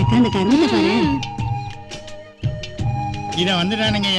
எக்கா அந்த கருமத்தை பாரு இத வந்துட்டானுங்க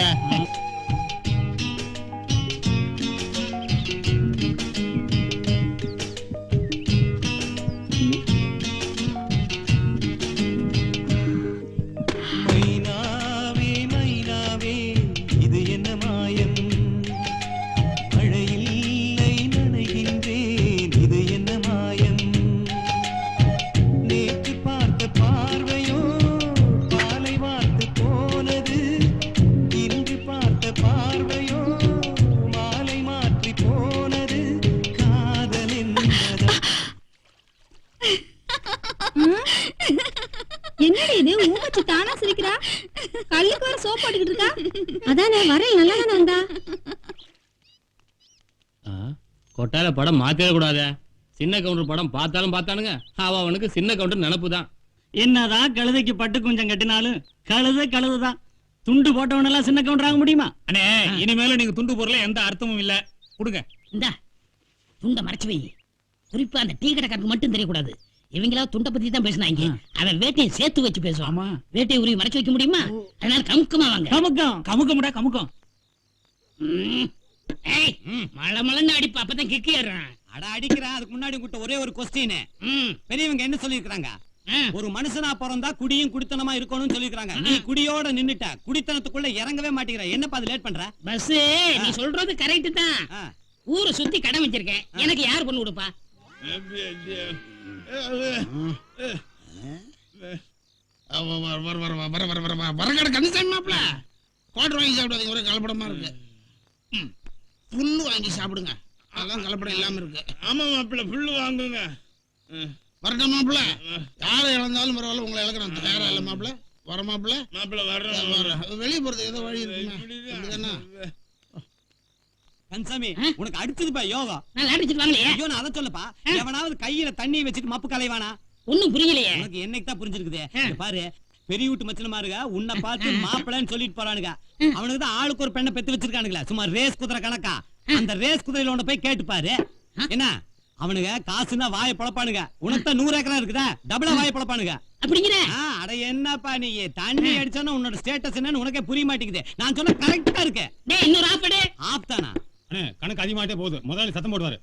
சிரிக்கிறா கல்லுக்கு வர சோப் போட்டுக்கிட்டு இருக்கா? அதானே வரேன் நல்லா தானே வந்தா கொட்டால படம் மாத்திர கூடாதே. சின்ன கவுண்டர் படம் பார்த்தாலும் பார்த்தானுங்க. அவ அவனுக்கு சின்ன கவுண்டர் நினப்பு தான் என்னதான் கழுதைக்கு பட்டு கொஞ்சம் கட்டினாலும் கழுத கழுதுதான். துண்டு போட்டவனெல்லாம் சின்ன கவுண்டர் ஆக முடியுமா? அண்ணே இனிமேல நீங்க துண்டு பொருள எந்த அர்த்தமும் இல்ல. கொடுங்க. இந்த துண்டை மறைச்சு வை. குறிப்பா அந்த டீ கடைக்காரனுக்கு மட்டும் தெரியக்கூடாது. இவங்களா துண்டை பத்தி தான் பேசினாங்க. அவன் வேட்டையை சேர்த்து வச்சு பேசுவான். வேட்டையை உருவி மறைச்சு வைக்க முடியுமா? அதனால கமுக்கமா வாங்க. கமுக்கம் கமுக்கமுடா கமுக்கம். மழை மழைன்னு அடிப்பா அப்பதான் கிக்கு ஏறுறான் அட அடிக்கிறேன் அதுக்கு முன்னாடி உங்ககிட்ட ஒரே ஒரு கொஸ்டின் ம். பெரியவங்க என்ன சொல்லிருக்காங்க ஆ. ஒரு மனுஷனா பிறந்தா குடியும் குடித்தனமா இருக்கணும்னு சொல்லிருக்காங்க நீ குடியோட நின்னுட்ட குடித்தனத்துக்குள்ள இறங்கவே மாட்டேங்கிற. என்னப்பா அது லேட் பண்ற? பஸ் நீ சொல்றது கரெக்ட் தான். ஊரை சுத்தி கடன் வச்சிருக்கேன். எனக்கு யார் பொண்ணு கொடுப்பா? வர வர வர வரக்கடை கந்தசாமி மாப்பிள குவாட்டர் வாங்கி சாப்பிடாதீங்க ஒரே கலப்படமா இருக்கு ம், புல்லு வாங்கி சாப்பிடுங்க அதெல்லாம் கலப்படம் இல்லாம இருக்கு ஆமா மாப்பிள்ள புல்லு வாங்குங்க வரட்டும் மாப்பிள யாரை இழந்தாலும் பரவாயில்ல உங்களை இழக்கிறோம் தயாரா இல்ல மாப்பிள வர மாப்பிள மாப்பிள வர வெளியே போறதுக்கு ஏதோ வழி இருக்குமே அப்படிதானே கன்சாமி? உனக்கு அடிச்சதுப்பா யோகா. நான் வாங்கலையே ஐயோ நான் அதை சொல்லப்பா. எவனாவது கையில தண்ணி வச்சுட்டு மப்பு கலைவானா? ஒண்ணும் புரியலையே. உனக்கு என்னைக்கு தான் புரிஞ்சிருக்குது? பாரு பெரிய வீட்டு மச்சனமாருங்க உன்னை பார்த்து மாப்பிளைன்னு சொல்லிட்டு போறானுங்க. அவனுக்கு தான் ஆளுக்கு ஒரு பெண்ணை பெத்து வச்சிருக்கானுங்களே. சும்மா ரேஸ் குதிரை கணக்கா. அந்த ரேஸ் குதிரையில உன்னை போய் கேட்டு பாரு. என்ன? அவனுங்க காசுன்னா வாயை பொழப்பானுங்க. உனக்கு தான் நூறு ஏக்கரா இருக்குதா? டபுளா வாயை பொழப்பானுங்க. அப்படிங்கிற. அட என்னப்பா நீ? தண்ணி அடிச்சானா உன்னோட ஸ்டேட்டஸ் என்னன்னு உனக்கே புரிய மாட்டேங்குது. நான் சொன்ன கரெக்டா இருக்கு. இன்னொரு ஆப்படு கணக்கு அதிகமாட்டே போகுது. முதல்ல சத்தம் போடுவாரு.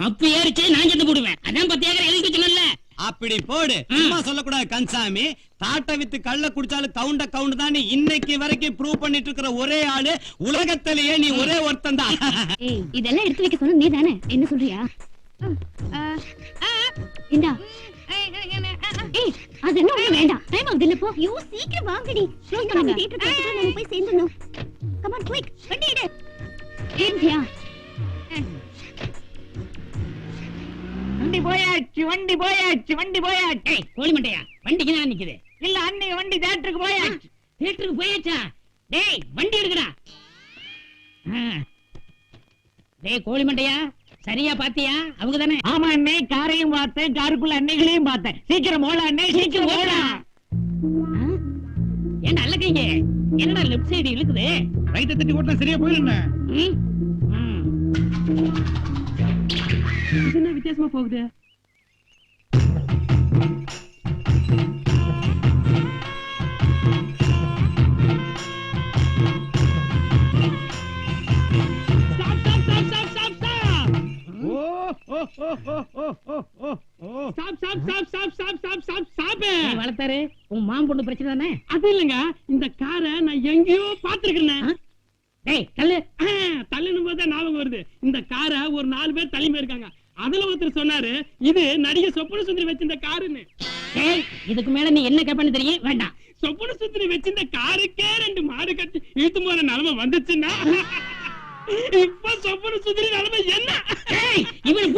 மப்பு ஏறிச்சு நான் செத்து போடுவேன். அதான் பத்து ஏக்கர் எழுதி சொன்னல அப்படி போடு. சும்மா சொல்லக்கூடாது கன்சாமி. தாட்டை வித்து கள்ள குடிச்சாலும் கவுண்ட கவுண்ட் தான். நீ இன்னைக்கு வரைக்கும் ப்ரூவ் பண்ணிட்டு இருக்கிற ஒரே ஆளு. உலகத்திலேயே நீ ஒரே ஒருத்தன் தான். ஏய் இதெல்லாம் எடுத்து வைக்க சொன்ன நீ தானே என்ன சொல்றியா? இந்தா. ஏய் அது என்ன? வேண்டாம். டைம் ஆகுது இல்ல போ. யூ சீக்கிரம் வாங்கடி. க்ளோஸ் பண்ணுங்க தியேட்டர் போய் சேர்ந்துடணும். கம் ஆன் குயிக் வண்டி எடு. ஏன்டியா வண்டி போயாச்சு வண்டி போயாச்சு வண்டி போயாச்சு. கோழி மண்டையா வண்டிக்கு தான் நிக்குது? இல்ல அன்னைக்கு வண்டி தேட்டருக்கு போயாச்சு. தியேட்டருக்கு போயாச்சா? டேய் வண்டி எடுக்கடா. டேய் கோழி மண்டையா சரியா பாத்தியா? அவங்க தானே. ஆமா அண்ணே காரையும் பார்த்தேன் காருக்குள்ள அன்னைகளையும் பார்த்தேன். சீக்கிரம் ஓட அண்ணே சீக்கிரம் ஓடா ஏன்டா அல்லக்கைங்க என்னடா லெஃப்ட் சைடு இழுக்குது ரைட்டை தட்டி ஓட்டினா சரியா போயிருங்க ம்? ம். என்ன வித்தியாசமா போகுது நீ வளர்த்தாரு உன் மாம் பொண்ணு பிரச்சனை தானே? அது இல்லங்க இந்த காரை நான் எங்கேயோ பாத்துருக்கேன் டேய் தள்ளு. தள்ளுனும் போது ஞாபகம் வருது. இந்த காரை ஒரு நாலு பேர் தள்ளி போயிருக்காங்க. அதுல ஒருத்தர் சொன்னாரு இது நடிகை சொப்பன சுந்தரி வச்சிருந்த காருன்னு. இதுக்கு மேல நீ என்ன கேப்பன்னு தெரியும்? வேண்டாம். சொப்பன சுந்தரி வச்சிருந்த காருக்கே ரெண்டு மாடு கட்டி இழுத்து போற நிலைமை வந்துச்சுன்னா? இப்ப சொப்பன சுந்தரி நிலைமை என்ன? இவனை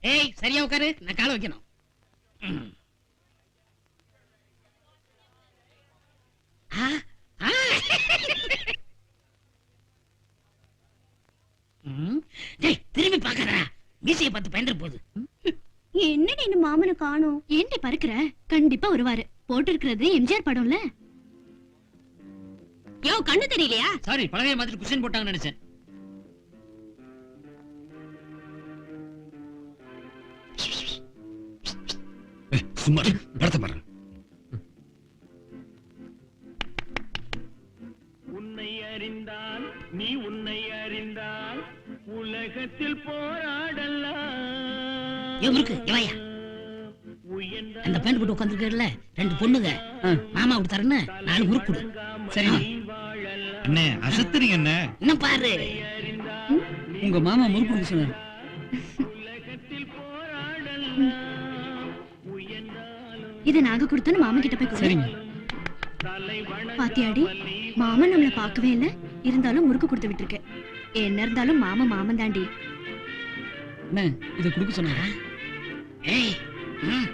ஏய் சரியா உட்காரு. நான் காலை வைக்கணும். ம். ஆ, ஆ. ம். டேய் திரும்பி பாக்கறா மீசையை பார்த்து பயந்துற போகுது என்னடி இந்த மாமனை காணோம்? ஏன்டி பறக்குற? கண்டிப்பா வருவாரு. போட்டிருக்கிறது எம்ஜிஆர் படம்ல. யோ கண்ணு தெரியலையா? சாரி பழகைய மாதிரி குஷன் போட்டாங்கன்னு நினைச்சேன். சும்மா படத்தை பாரு உலகத்தில் போராடலாம் அந்த பேண்ட் போட்டு உட்காந்துருக்கல ரெண்டு பொண்ணுங்க. மாமா கொடுத்தாருன்னு நாலு முறுக்கு சரி. அண்ணே அசத்துறீங்க அண்ணே. இன்னும் பாரு. உங்க மாமா முறுக்கு கொடுக்க சொன்னாரு. இத நாங்க கொடுத்தோன்னு மாமா கிட்ட போய். சரிங்க. பாத்தியாடி மாமா நம்மள பார்க்கவே இல்ல. இருந்தாலும் முறுக்கு கொடுத்து விட்டுருக்க என்ன இருந்தாலும் மாமா மாமன் தாண்டி அண்ணே இதை கொடுக்க சொன்னாரா? ஏய் ம்,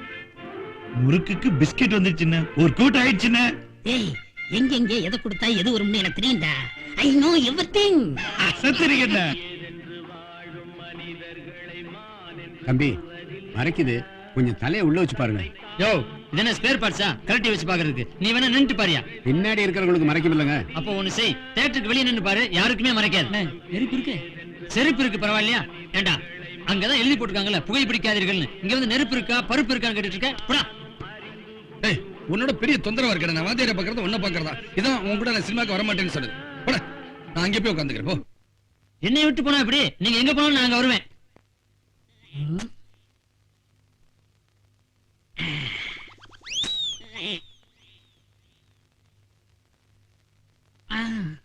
முறுக்குக்கு பிஸ்கெட் வந்துருச்சுண்ணே. ஒரு கூட்டம் ஆயிடுச்சுண்ணே. ஏய் எங்க எங்க எதை கொடுத்தா எது வரும்னு எனக்கு தெரியும்டா. ஐ நோ எவ்ரிதிங் அசத்துறீங்க அண்ணே தம்பி மறைக்குது. கொஞ்சம் தலையை உள்ள வச்சு பாருங்க. யோ இது என்ன ஸ்பேர் பார்ட்ஸா கரெக்டி வச்சு பாக்குறதுக்கு. நீ வேணா நின்னுட்டு பாரியா. பின்னாடி இருக்கிறவங்களுக்கு மறைக்கும் இல்லைங்க. அப்போ ஒண்ணு செய். தேட்டருக்கு வெளியே நின்னு பாரு. யாருக்குமே மறைக்காது. நெருப்பு இருக்கு. செருப்பு இருக்கு பரவாயில்லையா? ஏண்டா அங்கதான் எழுதி போட்டுருக்காங்கல்ல புகை பிடிக்காதீர்கள்னு. இங்க வந்து நெருப்பு இருக்கா பருப்பு இருக்கான்னு கேட்டுட்டு இருக்க? போடா ஏய் உன்னோட பெரிய தொந்தரவா இருக்கடா. நான் வாத்தியாரை பாக்குறது உன்ன பாக்குறதா இதான் உன் கூட நான் சினிமாக்கு வர மாட்டேன்னு சொன்னது போட நான் அங்கே போய் உட்காந்துக்கிறேன் போ. என்னை விட்டு போனா எப்படி? நீங்க எங்க போனாலும் நான் அங்க வருவேன். Ah.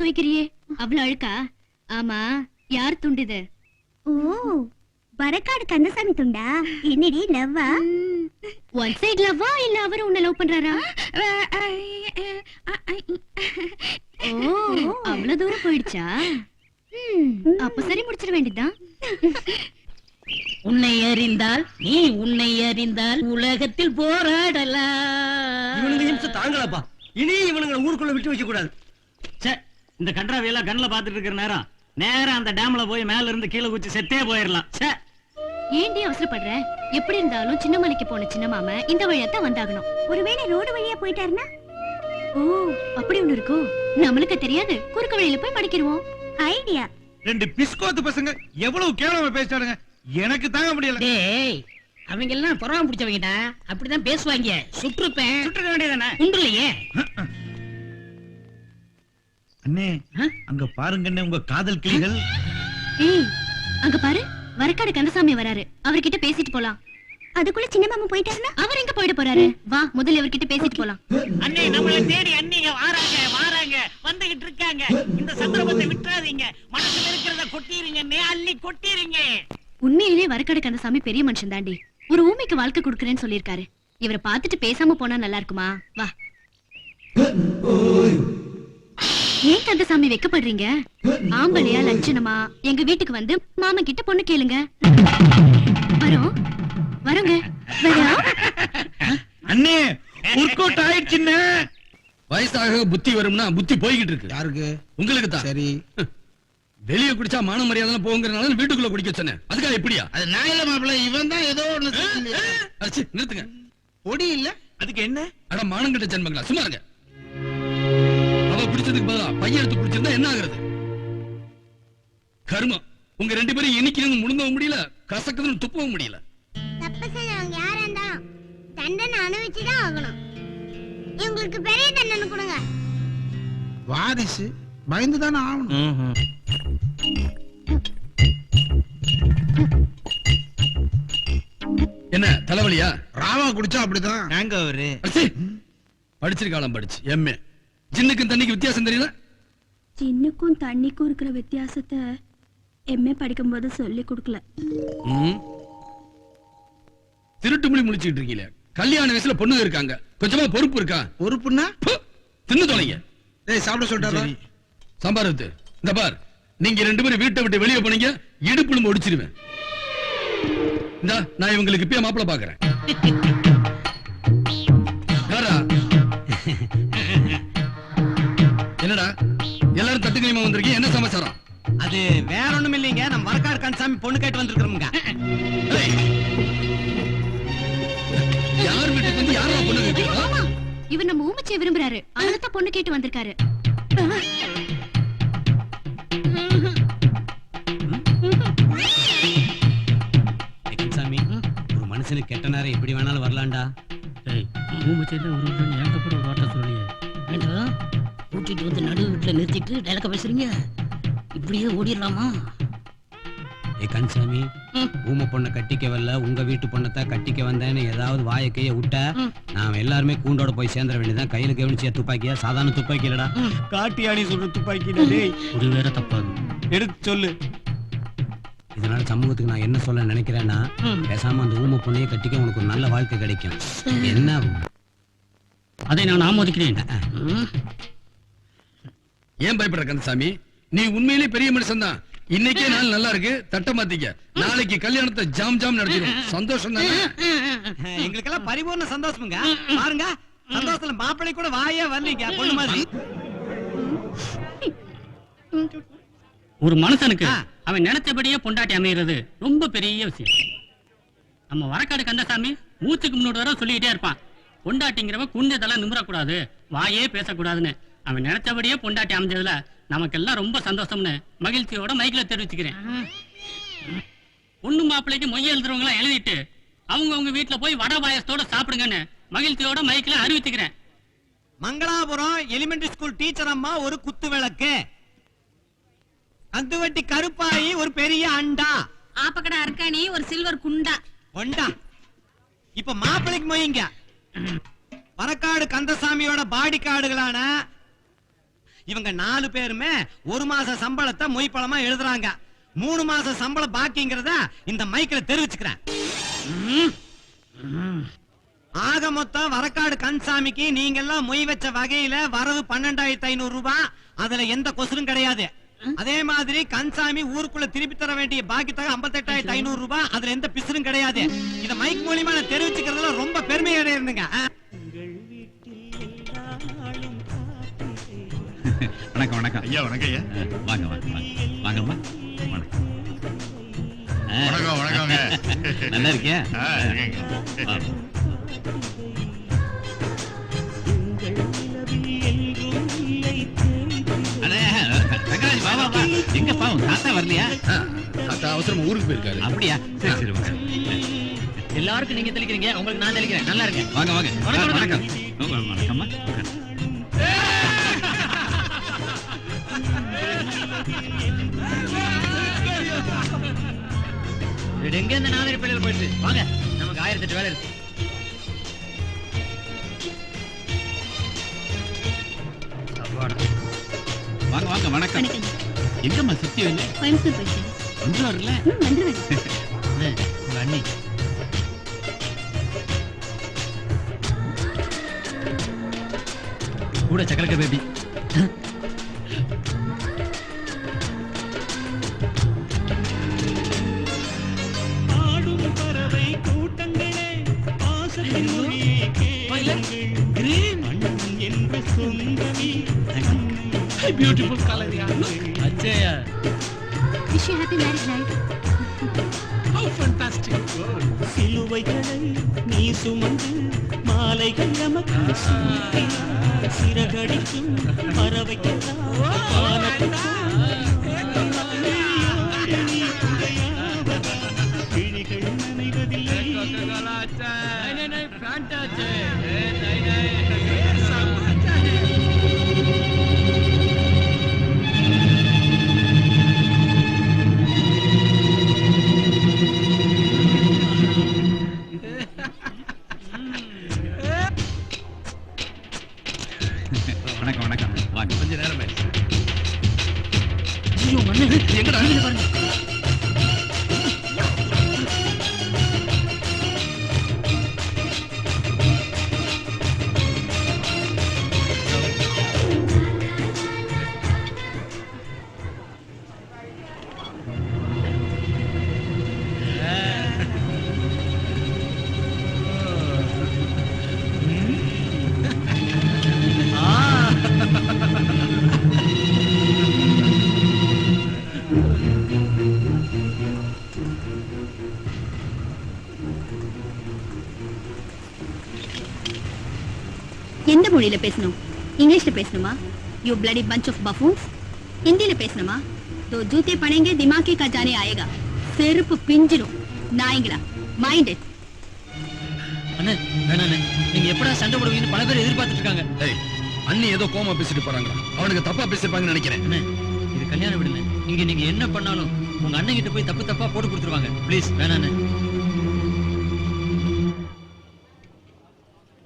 துவைக்கிறியே அவ்வளவு அழுக்கா? ஆமா யார் துண்டுது? ஓ வரக்காடு கந்தசாமி துண்டா? என்னடி லவ்வா? ஒன் சைடு லவ்வா இல்ல அவரு உன்னை லவ் பண்றாரா? ஓ அவ்வளவு தூரம் போயிடுச்சா? அப்ப சரி முடிச்சிட வேண்டியதுதான். உன்னை அறிந்தால் நீ உன்னை அறிந்தால் உலகத்தில் போராடலாம். இவனுங்க தாங்கலப்பா. இனி இவனுங்களை ஊருக்குள்ள விட்டு வைக்க கூடாது இந்த கன்றாவி எல்லாம் கண்ணுல பாத்துட்டு இருக்கிற நேரம் நேரா அந்த டேம்ல போய் மேல இருந்து கீழே குச்சி செத்தே போயிடலாம் ச்சே. ஏன்டி அவசரப்படுற? எப்படி இருந்தாலும் சின்ன மலைக்கு போன சின்ன மாம இந்த வழியாத்தான் வந்தாகணும். ஒருவேளை ரோடு வழியா போயிட்டாருன்னா? ஓ அப்படி ஒண்ணு இருக்கோ? நம்மளுக்கு தெரியாது. குறுக்கு வழியில போய் மடிக்கிருவோம் ஐடியா. ரெண்டு பிஸ்கோத்து பசங்க எவ்வளவு கேவலமா பேசிட்டானுங்க எனக்கு தாங்க முடியல. டேய் அவங்க எல்லாம் பொறாம பிடிச்சவங்கடா. அப்படிதான் பேசுவாங்க. சுற்றுப்பேன். சுட்டுக்க வேண்டியதானே உண்டுலையே அண்ணே அங்க பாருங்க அண்ணே உங்க காதல் கிளிகள். ஏய் அங்க பாரு வரக்காடு கந்தசாமி வராரு. அவர்கிட்ட பேசிட்டு போலாம். அதுக்குள்ள சின்ன மாமா போயிட்டாருன்னா? அவர் எங்க போயிட போறாரு? வா முதல்ல இவர்கிட்ட பேசிட்டு போலாம். அண்ணே நம்மள தேடி அண்ணிங்க வாராங்க வாராங்க வந்துகிட்டு இருக்காங்க. இந்த சந்தர்ப்பத்தை விட்டுறாதீங்க. மனசுல இருக்கிறத கொட்டிருங்க அள்ளி கொட்டிருங்க. உண்மையிலே வரக்காடு கந்தசாமி பெரிய மனுஷன் தாண்டி. ஒரு ஊமைக்கு வாழ்க்கை கொடுக்கறேன்னு சொல்லியிருக்காரு. இவரை பார்த்துட்டு பேசாம போனா நல்லா இருக்குமா? வா. ஏன் கந்தசாமி வெக்கப்படுறீங்க? ஆம்பளையா லட்சணமா? எங்க வீட்டுக்கு வந்து மாமா கிட்ட பொண்ணு கேளுங்க. வரோம். வரோங்க. வரோம். அண்ணே ஒர்க் அவுட் ஆயிடுச்சுண்ணே. வயசாக புத்தி வரும்னா புத்தி போய்கிட்டு இருக்கு. யாருக்கு? உங்களுக்கு தான் சரி வெளியே குடிச்சா மான மரியாதை போங்கிறனால வீட்டுக்குள்ள குடிக்க சொன்னேன். அதுக்காக எப்படியா அது நான் இல்ல மாப்பிள்ள இவன் தான் ஏதோ ஒண்ணு நிறுத்துங்க. பொடி இல்ல? அதுக்கு என்ன? அட மானங்கிட்ட ஜென்மங்களா? சும்மா இருங்க. அவ குடிச்சதுக்கு பதிலா பையன் எடுத்து குடிச்சிருந்தா என்ன ஆகுறது? கர்மம் உங்க ரெண்டு பேரும் இனிக்கிறது முழுங்கவும் முடியல கசக்குதுன்னு துப்பவும் முடியல. தப்பு செஞ்சவங்க யாரா இருந்தாலும் தண்டனை அனுபவிச்சுதான் ஆகணும். இவங்களுக்கு பெரிய தண்டனை கொடுங்க. வாரிசு பயந்து தானே ஆகணும் என்ன தலைவலியா? ராவா குடிச்சா அப்படிதான் நாங்க அவரு? அடிச்சு படிச்சிருக்காளாம் படிச்சு எம்ஏ ஜின்னுக்கும் தண்ணிக்கு வித்தியாசம் தெரியல சின்னுக்கும் தண்ணிக்கும் இருக்கிற வித்தியாசத்தை எம்ஏ படிக்கும்போது சொல்லி கொடுக்கல. ம். திருட்டு மொழி முழிச்சுட்டு இருக்கீங்களே. கல்யாண வயசுல பொண்ணுங்க இருக்காங்க. கொஞ்சமா பொறுப்பு இருக்கா? பொறுப்புன்னா? ப்பு, தின்னு தொலைங்க. டேய் சாப்பிட சொல்லிட்டாரா? சாம்பார் ஊத்து. இந்த பார் நீங்க ரெண்டு பேரும் வீட்டை விட்டு வெளியே போனீங்க இடுப்புலும் ஒடிச்சிருவேன். இந்தா நான் இவங்களுக்கு இப்பயே மாப்பிளை பாக்குறேன் தட்டுக்கையுமா வந்திருக்கீங்க என்ன சமாச்சாரம்? அது வேற ஒண்ணும் இல்லைங்க. நம்ம வரக்காடு கன்சாமி பொண்ணு கேட்டு வந்திருக்கிறோமுங்க. யார் வீட்டுக்கு வந்து யாரா பொண்ணு கேட்கிறா? இவர் நம்ம ஊமச்சியை விரும்புறாரு. அதனால பொண்ணு கேட்டு வந்திருக்காரு. ஒரு மனுஷனுக்கு கெட்ட நேரம் எப்படி வேணாலும் வரலாம்டா. ஏண்டா கூட்டிட்டு வந்து நடு வீட்டுல நிறுத்திட்டு டைலக்க பேசுறீங்க? இப்படியே ஓடிடலாமா? ஏ கன்சாமி ஊம பொண்ணை கட்டிக்க வரல உங்க வீட்டு பொண்ணத்தை கட்டிக்க வந்தேன்னு ஏதாவது வாயை கைய விட்ட நாம எல்லாருமே கூண்டோட போய் சேர்ந்துட வேண்டியதான் கையில கவனிச்சிய துப்பாக்கியா? சாதாரண துப்பாக்கி இல்லடா. காட்டி ஆடி சொல்ற துப்பாக்கி ஒரு வேற தப்பாகும் எடுத்து சொல்லு. இதனால சமூகத்துக்கு நான் என்ன சொல்ல நினைக்கிறேன்னா பேசாம அந்த ஊம பொண்ணையை கட்டிக்க உனக்கு ஒரு நல்ல வாழ்க்கை கிடைக்கும். என்ன? அதை நான் ஆமோதிக்கிறேன். ஏன் பயப்படுற கந்தசாமி? நீ உண்மையிலே பெரிய மனுஷன் தான் இன்னைக்கே நாள் நல்லா இருக்கு. தட்ட மாத்திக்க. நாளைக்கு கல்யாணத்தை ஜாம் ஜாம் நடத்திடும். சந்தோஷம் தானே? எங்களுக்கெல்லாம் பரிபூர்ண சந்தோஷமுங்க. பாருங்க சந்தோஷத்துல மாப்பிள்ளை கூட வாயே வரலீங்க பொண்ணு மாதிரி. ஒரு மனுஷனுக்கு. அவன் நினைச்சபடியே பொண்டாட்டி அமைகிறது ரொம்ப பெரிய விஷயம். நம்ம வரக்காடு கந்தசாமி மூச்சுக்கு முன்னோடு வர சொல்லிக்கிட்டே இருப்பான். பொண்டாட்டிங்கிறவன் குண்டதெல்லாம் நிமிரக்கூடாது. வாயே பேசக்கூடாதுன்னு. அவன் நினைச்சபடியே பொண்டாட்டி அமைஞ்சதுல நமக்கெல்லாம் ரொம்ப சந்தோஷம்னு மகிழ்ச்சியோட மைக்கில தெரிவிச்சுக்கிறேன். பொண்ணு மாப்பிள்ளைக்கு மொய் எழுதுறவங்க எழுதிட்டு அவங்க அவங்க வீட்டுல போய் வடை பாயசத்தோட சாப்பிடுங்கன்னு மகிழ்ச்சியோட மைக்கில அறிவிச்சுக்கிறேன். மங்களாபுரம் எலிமெண்டரி ஸ்கூல் டீச்சர் அம்மா ஒரு குத்து விளக்கு. அந்துவட்டி கருப்பாயி ஒரு பெரிய அண்டா. ஆப்பக்கடை அர்க்காணி ஒரு சில்வர் குண்டா. ஒண்டா இப்ப மாப்பிள்ளைக்கு மொய்ங்க. வரக்காடு கந்தசாமியோட பாடி கார்டுகளான இவங்க நாலு பேருமே ஒரு மாச சம்பளத்தை மொய் பழமா எழுதுறாங்க. மூணு மாச சம்பளம் பாக்கிங்கிறத இந்த மைக்கில் தெரிவிச்சுக்கிறேன். ஆக மொத்தம் வரக்காடு கன்சாமிக்கு நீங்க எல்லாம் மொய் வச்ச வகையில வரவு பன்னெண்டாயிரத்தி ஐநூறு ரூபாய் அதுல எந்த கொசுரும் கிடையாது. அதே மாதிரி கன்சாமி ஊருக்குள்ள திருப்பி தர வேண்டிய பாக்கி தொகை ஐம்பத்தெட்டாயிரத்தி ஐநூறு ரூபாய் அதுல எந்த பிசுரும் கிடையாது. இத மைக் மூலியமா நான் தெரிவிச்சுக்கிறதுல ரொம்ப பெருமை அடையிருந்துங்க வணக்கம் வணக்கம். ஐயா வணக்கம் ஐயா. வாங்க வாங்க வாங்க. வாங்கம்மா. வணக்கம். வணக்கம் வணக்கங்க. நல்லா இருக்கியா. எங்க பாவம்? தாத்தா வரலையா? தாத்தா அவசரமா ஊருக்கு போயிருக்காரு. அப்படியா? சரி சரி வாங்க. எல்லாருக்கும் நீங்க தெளிக்கிறீங்க. உங்களுக்கு நான் தெளிக்கிறேன். நல்லா இருக்கு வாங்க வாங்க. வணக்கம், வணக்கம். வணக்கம்மா. எங்க இந்த நாலு பிள்ளைகள் போயிட்டு வாங்க நமக்கு ஆயிரத்தி எட்டு வேலை இருக்கு. வாங்க வாங்க வணக்கம். எங்கம்மா சுத்தி வந்து கோயம்புத்தூர் போயிட்டு ஒன்று வரல ம் வந்துருவேன் உங்க அண்ணி. கூட சக்கரக்க baby beautiful colour அச்சயா wish you happy marriage night have fantastic சிலுவைகளை நீ சுமந்து மாலைகள் நமக்கு சூட்டினார். சிறகடிக்கும் பறவைக்கெல்லாம் கொஞ்ச நேரம் ஐயோ மண்ணு எங்கடா? பாருங்க. மொழியில பேசணும். இங்கிலீஷ்ல பேசணுமா? You bloody bunch of buffoons. ஹிந்தியில பேசணுமா? தோ ஜூத்தே பணேங்க திமாக்கே கா ஜானே ஆயேகா. செருப்பு பிஞ்சிரும். நாய்ங்களா மைண்ட் இட் அண்ணே வேணாண்ணே நீங்க எப்படா சண்டை போடுவீங்கன்னு பல பேர் எதிர்பார்த்துட்டு இருக்காங்க ஏய் அண்ணி ஏதோ கோமா பேசிட்டு போறாங்களா? அவனுக்கு தப்பா பேசிருப்பாங்கன்னு நினைக்கிறேன். அண்ணே இது கல்யாணம் விடுங்க இங்க நீங்க என்ன பண்ணாலும் உங்க அண்ணன் கிட்ட போய் தப்பு தப்பா போட்டு கொடுத்துருவாங்க. ப்ளீஸ் வேணாண்ணே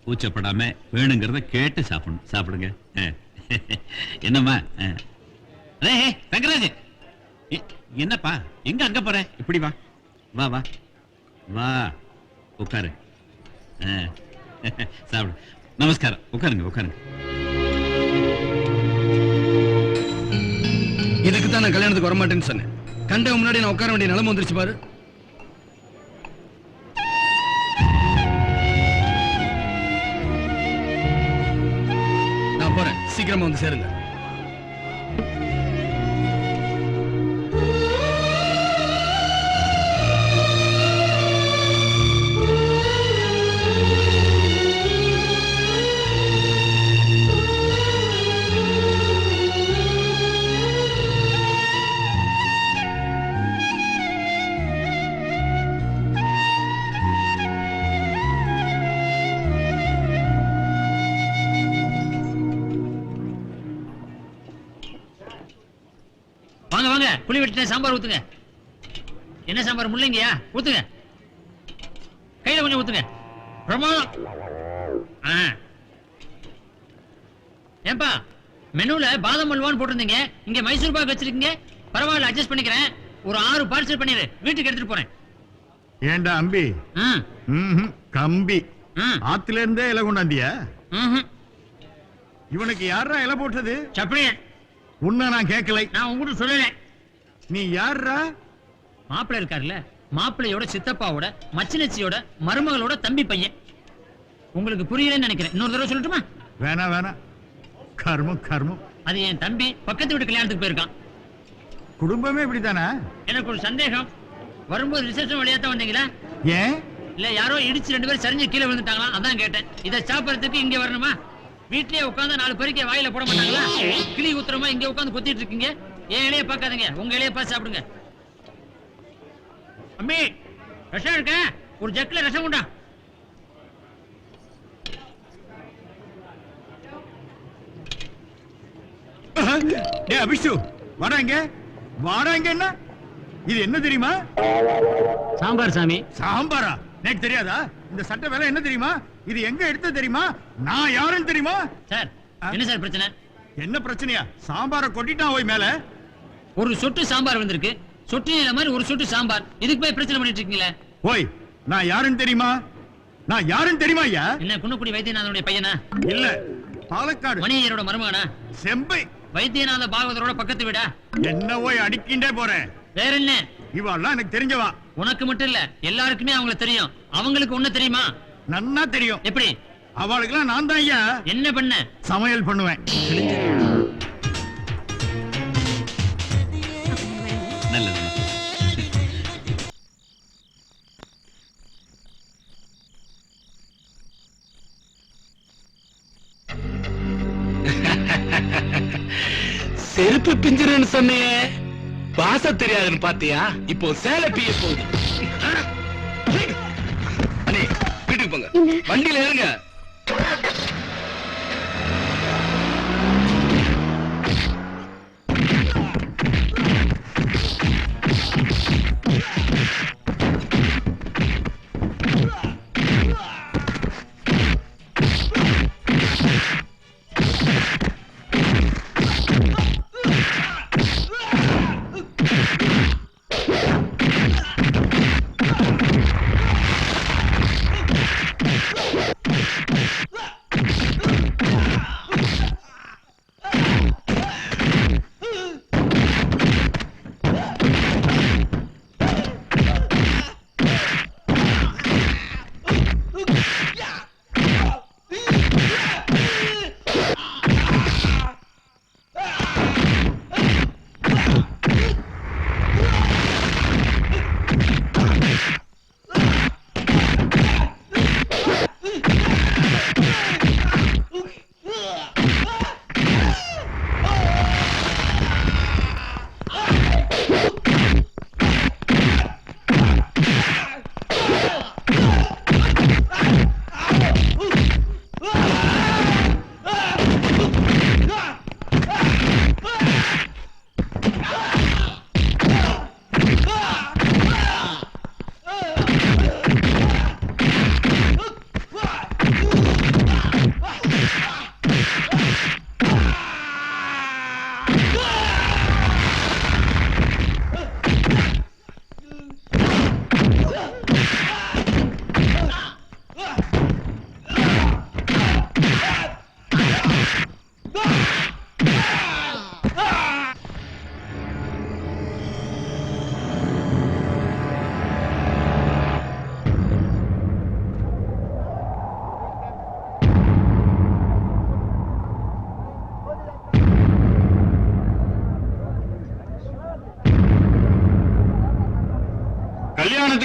கூச்சப்படாம வேணுங்கிறத கேட்டு சாப்பிடணும். சாப்பிடுங்க. ஆ. என்னம்மா? ஆ. அடே, தங்கராஜ் என்னப்பா? எங்க அங்க போற? இப்படி வா. வா வா. வா. உட்காரு. சாப்பிடு. நமஸ்காரம். உட்காருங்க உட்காருங்க. இதுக்கு தான் நான் கல்யாணத்துக்கு வரமாட்டேன்னு சொன்னேன். கண்ட முன்னாடி நான் உட்கார வேண்டிய நிலைமை வந்துருச்சு பாரு. சீக்கிரமா வந்து சேருங்க. வெட்டின சாம்பார் ஊத்துங்க? என்ன சாம்பார் முள்ளங்கியா? ஊத்துங்க. கையில கொஞ்சம் ஊத்துங்க. பிரமாதம் ஆ. ஏன்பா மெனுல பாதாம் அல்வான்னு போட்டிருந்தீங்க. இங்க மைசூர் பாக் வச்சிருக்கீங்க. பரவாயில்ல அட்ஜஸ்ட் பண்ணிக்கிறேன். ஒரு ஆறு பார்சல் பண்ணிடு வீட்டுக்கு எடுத்துட்டு போறேன். ஏண்டா அம்பி? கம்பி. ஆத்துல இருந்தே இலை கொண்டாந்தியா. இவனுக்கு யாரா இலை போட்டது? சப்படி உன்னை நான் கேட்கலை. நான் உங்ககிட்ட சொல்லல. நீ யாரா மாப்பிள்ளை இருக்காருல்ல. மாப்பிள்ளையோட சித்தப்பாவோட மச்சினச்சியோட மருமகளோட தம்பி பையன். உங்களுக்கு புரியலன்னு நினைக்கிறேன். இன்னொரு தடவை சொல்லட்டுமா? வேணா வேணா கர்மம் கர்மம். அது என் தம்பி பக்கத்து வீட்டு கல்யாணத்துக்கு போயிருக்கான். குடும்பமே இப்படித்தானா? எனக்கு ஒரு சந்தேகம். வரும்போது ரிசப்ஷன் வழியா தான் வந்தீங்களா? ஏன்? இல்ல யாரோ இடிச்சு ரெண்டு பேரும் சரிஞ்சு கீழே விழுந்துட்டாங்களா? அதான் கேட்டேன். இதை சாப்பிடறதுக்கு இங்க வரணுமா? வீட்லயே உட்கார்ந்து நாலு பேருக்கு வாயில போட மாட்டாங்களா? கிளி ஊத்துறமா இங்க உட்கார்ந்து கொத்திட்டு இருக்கீங்க. என் இலைய பார்க்காதீங்க? உங்க இலைய பார்த்து சாப்பிடுங்க. அம்மி ரசம் இருக்க? ஒரு ஜக்ல ரசம் உண்டா டே அபிஷு வாடாங்க வாடாங்க என்ன? இது என்ன தெரியுமா? சாம்பார் சாமி. சாம்பாரா? எனக்கு தெரியாதா? இந்த சட்டை வேலை என்ன தெரியுமா? இது எங்க எடுத்தது தெரியுமா? நான் யாருன்னு தெரியுமா? சார் என்ன சார் பிரச்சனை? என்ன பிரச்சனையா? சாம்பாரை கொட்டிட்டான் போய் மேல. ஒரு சொட்டு சாம்பார் வந்திருக்கு. சொட்டு நீல மாதிரி ஒரு சொட்டு சாம்பார். இதுக்கு போய் பிரச்சனை பண்ணிட்டு இருக்கீங்களே? ஓய் நான் யாருன்னு தெரியுமா? நான் யாருன்னு தெரியுமா ஐயா? என்ன குன்னக்குடி வைத்தியநாதனுடைய பையனா? இல்ல பாலக்காடு. மணியரோட மருமகனா? செம்பை. வைத்தியநாத பாகவதரோட பக்கத்து வீடா? என்ன போய் அடிக்கின்றே போறேன் வேற என்ன? இவெல்லாம் எனக்கு தெரிஞ்சவா? உனக்கு மட்டும் இல்ல எல்லாருக்குமே அவங்கள தெரியும். அவங்களுக்கு ஒண்ணு தெரியுமா? நன்னா தெரியும். எப்படி? அவளுக்கெல்லாம் நான் தான் ஐயா. என்ன பண்ண? சமையல் பண்ணுவேன். செருப்பு பிஞ்சிருன்னு சொன்னியே. பாச தெரியாதுன்னு பாத்தியா? இப்போ சேலை பிய போகுது. அண்ணே வீட்டுக்கு போங்க. வண்டியில ஏறுங்க.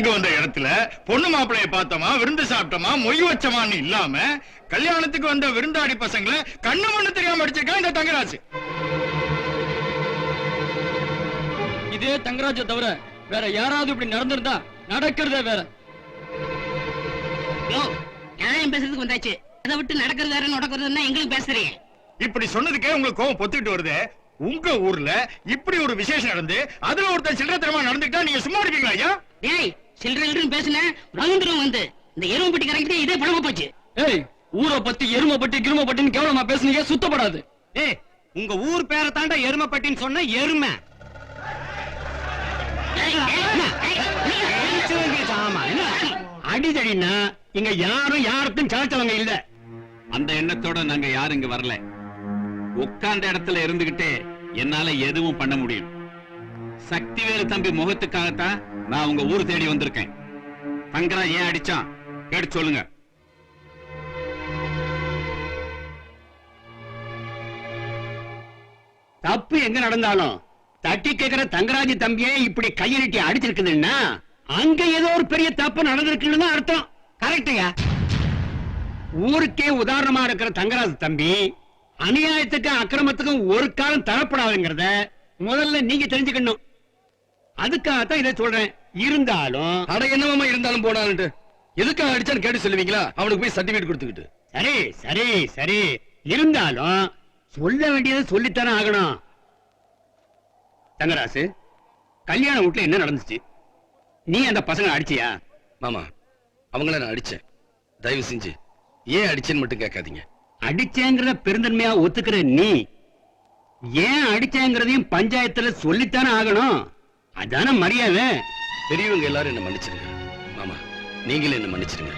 கல்யாணத்துக்கு வந்த இடத்துல பொண்ணு மாப்பிளைய பார்த்தோமா விருந்து சாப்பிட்டோமா மொய் வச்சமான்னு இல்லாம கல்யாணத்துக்கு வந்த விருந்தாடி பசங்களை கண்ணு மண்ணு தெரியாம அடிச்சிருக்கான் இந்த தங்கராசு இதே தங்கராஜ தவிர வேற யாராவது இப்படி நடந்திருந்தா நடக்கிறதே வேற. நியாயம் பேசுறதுக்கு வந்தாச்சு. அதை விட்டு நடக்கிறது வேற நடக்கிறதுன்னா எங்களுக்கு பேசுறீங்க. இப்படி சொன்னதுக்கே உங்களுக்கு கோவம் பொத்துக்கிட்டு வருது. உங்க ஊர்ல இப்படி ஒரு விசேஷம் நடந்து அதுல ஒருத்தன் சில்லறத்தனமா நடந்துக்கிட்டா நீங்க சும்மா இருப்பீங்களா ஐயா? சில்லறைன்னு பேசுன ரவீந்திரம் வந்து இந்த எருமை பெட்டி கரெக்டே இதே பழமா போச்சு ஏய் ஊரை பத்தி எருமை பட்டி கிரும பட்டின்னு கேவலமா பேசுனீங்க சுத்தப்படாது ஏய் உங்க ஊர் பேரை தாண்டா எருமைப்பட்டின்னு சொன்ன எருமை அடிதடினா இங்க யாரும் யாருக்கும் சாச்சவங்க இல்ல அந்த எண்ணத்தோட நாங்க யாரும் இங்க வரல உட்கார்ந்த இடத்துல இருந்துகிட்டே என்னால எதுவும் பண்ண முடியும் சக்திவேலு தம்பி முகத்துக்காகத்தான் நான் உங்க ஊர் தேடி வந்திருக்கேன். தங்கரா ஏன் அடிச்சான்? கேட்டு சொல்லுங்க. தப்பு எங்க நடந்தாலும் தட்டி கேக்குற தங்கராஜ் தம்பியே இப்படி கையெழுட்டி அடிச்சிருக்குதுன்னா அங்க ஏதோ ஒரு பெரிய தப்பு நடந்திருக்குன்னு அர்த்தம். கரெக்டையா ஊருக்கே உதாரணமா இருக்கிற தங்கராஜ் தம்பி அநியாயத்துக்கும் அக்கிரமத்துக்கும் ஒரு காலம் தரப்படாதுங்கிறத முதல்ல நீங்க தெரிஞ்சுக்கணும். அதுக்காகத்தான் இதை சொல்றேன். இருந்தாலும் அட என்னமாமா இருந்தாலும் போனான்ட்டு எதுக்காக அடிச்சான்னு கேட்டு சொல்லுவீங்களா? அவனுக்கு போய் சர்டிபிகேட் கொடுத்துக்கிட்டு. சரி சரி சரி. இருந்தாலும் சொல்ல வேண்டியதை சொல்லித்தானே ஆகணும். தங்கராசு கல்யாண வீட்டுல என்ன நடந்துச்சு? நீ அந்த பசங்க அடிச்சியா? மாமா அவங்கள நான் அடிச்சேன். தயவு செஞ்சு ஏன் அடிச்சேன்னு மட்டும் கேட்காதீங்க. அடிச்சேங்கிறத பெருந்தன்மையா ஒத்துக்கிற நீ ஏன் அடிச்சேங்கிறதையும் பஞ்சாயத்துல சொல்லித்தானே ஆகணும்? அதான மரியாதை. பெரியவங்க எல்லாரும் என்ன மன்னிச்சிருங்க. மாமா நீங்களே என்ன மன்னிச்சிருங்க.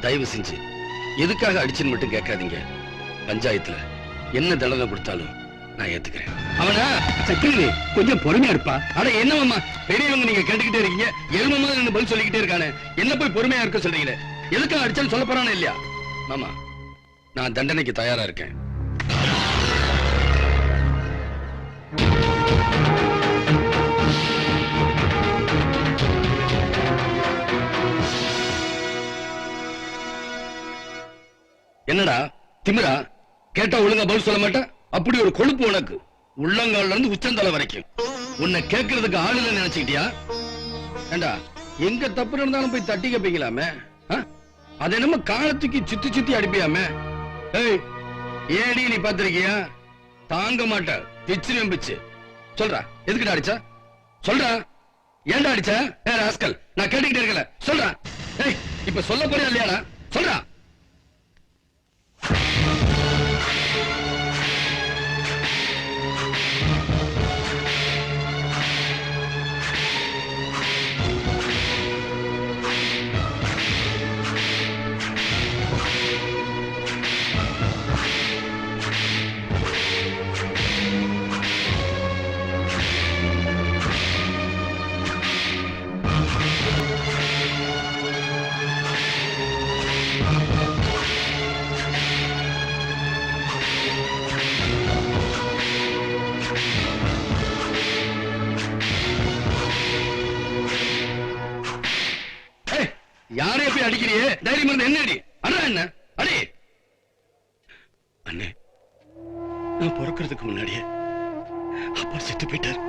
தயவு செஞ்சு எதுக்காக அடிச்சுன்னு மட்டும் கேட்காதீங்க. பஞ்சாயத்துல என்ன தண்டனை கொடுத்தாலும் நான் ஏத்துக்கிறேன். அவனா சக்கரவே கொஞ்சம் பொறுமையா இருப்பா. அட என்ன மாமா? பெரியவங்க நீங்க கேட்டுக்கிட்டே இருக்கீங்க. எரும மாதிரி பதில் சொல்லிக்கிட்டே இருக்கானே. என்ன போய் பொறுமையா இருக்க சொல்றீங்களே? எதுக்காக அடிச்சான்னு சொல்ல போறானே இல்லையா? மாமா நான் தண்டனைக்கு தயாரா இருக்கேன். என்னடா? திமிரா? கேட்டா ஒழுங்கா பதில் சொல்ல மாட்டேன் அப்படி ஒரு கொழுப்பு உனக்கு. உள்ளங்கால இருந்து உச்சந்தலை வரைக்கும். உன்னை கேட்கறதுக்கு ஆள் இல்லைன்னு நினைச்சுக்கிட்டியா? ஏண்டா எங்க தப்பு இருந்தாலும் போய் தட்டி கேப்பீங்களாமே? அது என்னமோ காலத்துக்கு சுத்தி சுத்தி அடிப்பியாமே? ஏய் ஏடி நீ பாத்திருக்கியா தாங்க மாட்ட. பிச்சு பிச்சு சொல்றா எதுக்குடா அடிச்சா? சொல்றா. ஏன்டா அடிச்சா? ஏ ராஸ்கல் நான் கேட்டுக்கிட்டே இருக்கல. சொல்றா. ஏய் இப்ப சொல்ல போறியா இல்லையாடா? சொல்றா. யாரைய போய் அடிக்கிறியே? தைரியம் இருந்து என்ன அடி? அடா என்ன? அடி. அண்ணே நான் பிறக்கிறதுக்கு முன்னாடியே அப்பா செத்து போயிட்டார்.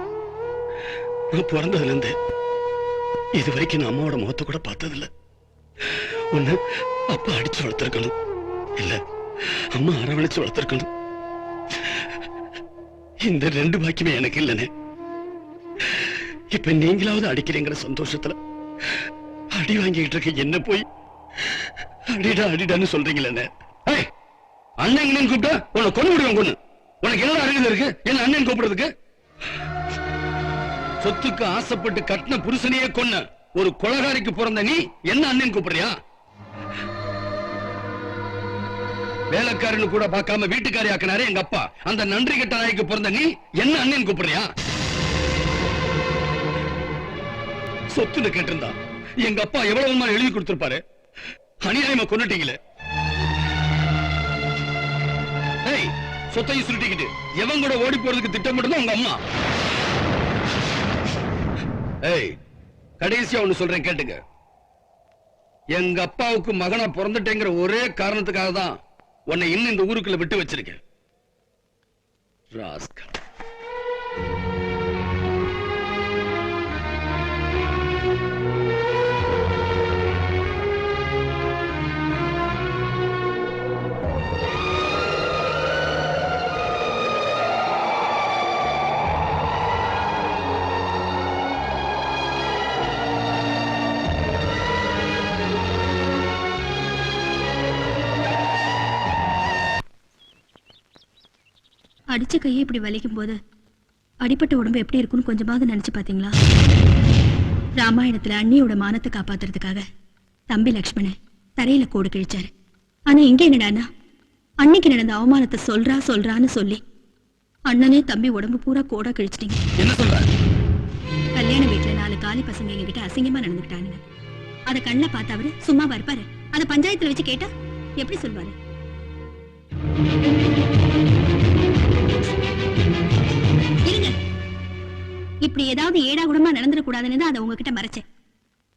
நான் பிறந்ததுல இருந்து இது வரைக்கும் நான் அம்மாவோட முகத்தை கூட பார்த்ததில்ல. ஒண்ணு அப்பா அடிச்சு வளர்த்திருக்கணும். இல்ல அம்மா அரவணைச்சு வளர்த்திருக்கணும். இந்த ரெண்டு பாக்கியமே எனக்கு இல்லனே இப்ப நீங்களாவது அடிக்கிறீங்கிற சந்தோஷத்துல அடி வாங்கிட்டு இருக்க. என்ன போய்? அடிடா அடிடான்னு சொல்றீங்களே அண்ணன் கூப்பிட்டா உன்னை கொண்டு விடுவேன் கொண்டு உனக்கு என்ன அருகதை இருக்கு? என்ன அண்ணன் கூப்பிடுறதுக்கு? சொத்துக்கு ஆசைப்பட்டு கட்டின புருஷனையே கொன்ன ஒரு கொலகாரிக்கு பிறந்த நீ என்ன அண்ணன் கூப்பிடுறியா? வேலைக்காரன்னு கூட பார்க்காம வீட்டுக்காரி ஆக்கினாரு எங்க அப்பா. அந்த நன்றி கட்ட நாய்க்கு பிறந்த நீ என்ன அண்ணன் கூப்பிடுறியா? சொத்துல கேட்டிருந்தான் எங்க அப்பா எவ்வளவு எழுதி கொடுத்திருப்பாரு. அநியாயமா கொண்டுட்டீங்களே ஏய் சொத்தையும் சுருட்டிக்கிட்டு எவன் கூட ஓடி போறதுக்கு திட்டமிட்டதும் உங்க அம்மா. ஏய் கடைசியா ஒண்ணு சொல்றேன் கேட்டுங்க. எங்க அப்பாவுக்கு மகனா பிறந்துட்டேங்கிற ஒரே காரணத்துக்காக தான் உன்னை இன்னும் இந்த ஊருக்குள்ள விட்டு வச்சிருக்கேன். ராஸ்கல். அடிச்ச கையை இப்படி வலிக்கும் போது அடிப்பட்ட உடம்பு எப்படி இருக்கும்னு கொஞ்சமாவது நினைச்சு பாத்தீங்களா? ராமாயணத்துல அண்ணியோட மானத்தை காப்பாத்துறதுக்காக தம்பி லக்ஷ்மணன் தரையில கோடு கிழிச்சாரு. ஆனா இங்க என்னடான்னா அன்னைக்கு நடந்த அவமானத்தை சொல்றா சொல்றான்னு சொல்லி அண்ணனே தம்பி உடம்பு பூரா கோடா கிழிச்சிட்டீங்க. என்ன சொல்ற? கல்யாண வீட்டுல நாலு காலி பசங்க எங்ககிட்ட அசிங்கமா நடந்துக்கிட்டானுங்க. அத கண்ணில் பார்த்து அவரு சும்மா இருப்பாரு அத பஞ்சாயத்துல வச்சு கேட்டா எப்படி சொல்வாரு? இப்படி ஏதாவது ஏடா நடந்துட நடந்துடக்கூடாதுன்னு தான் அதை உங்ககிட்ட மறைச்சேன்.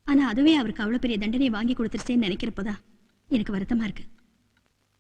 ஆனா அதுவே அவருக்கு அவ்வளவு பெரிய தண்டனை வாங்கி கொடுத்துருச்சேன்னு நினைக்கிறப்போதான் எனக்கு வருத்தமா இருக்கு.